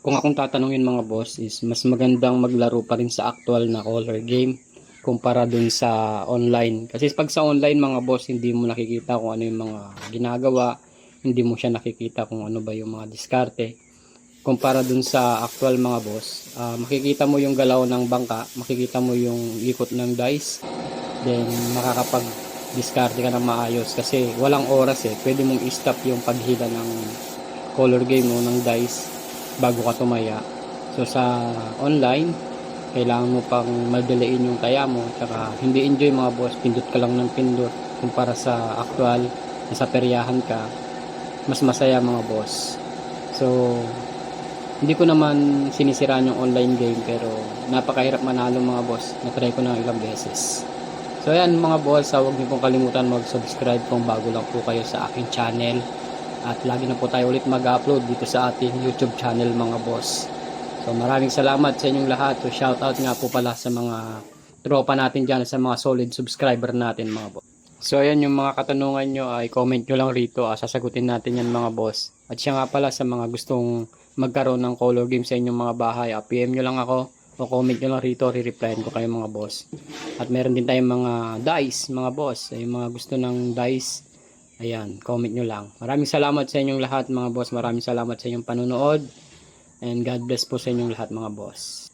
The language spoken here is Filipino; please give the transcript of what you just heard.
kung akong tatanungin mga boss is mas magandang maglaro pa rin sa actual na color game kumpara dun sa online. Kasi pag sa online mga boss, hindi mo nakikita kung ano yung mga ginagawa, hindi mo siya nakikita kung ano ba yung mga diskarte. Kumpara dun sa actual mga boss, ah, makikita mo yung galaw ng bangka, makikita mo yung ikot ng dice, then makakapag diskarte ka ng maayos kasi walang oras eh. Pwede mong i-stop yung paghila ng color game mo ng dice bago ka tumaya. So sa online, kailangan mo pang madalain yung taya mo tsaka hindi enjoy mga boss, pindot ka lang ng pindot kumpara sa actual, nasa peryahan ka, mas masaya mga boss. So, hindi ko naman sinisiraan yung online game pero napakahirap manalo mga boss. Na-try ko na ilang beses. So ayan mga boss, ah, huwag niyo pong kalimutan mag-subscribe kung bago lang po kayo sa aking channel. At lagi na po tayo ulit mag-upload dito sa ating YouTube channel mga boss. So maraming salamat sa inyong lahat. So shout out nga po pala sa mga tropa natin dyan, sa mga solid subscriber natin mga boss. So ayan yung mga katanungan nyo ay comment nyo lang rito. Ah, sasagutin natin yan mga boss. At siya nga pala sa mga gustong magkaroon ng color game sa inyong mga bahay. Ah, PM nyo lang ako o comment nyo lang rito. Re-replyan ko kayo mga boss. At meron din tayong mga dice mga boss. Ay mga gusto ng dice. Ayan, comment nyo lang. Maraming salamat sa inyong lahat mga boss. Maraming salamat sa inyong panunood. And God bless po sa inyong lahat mga boss.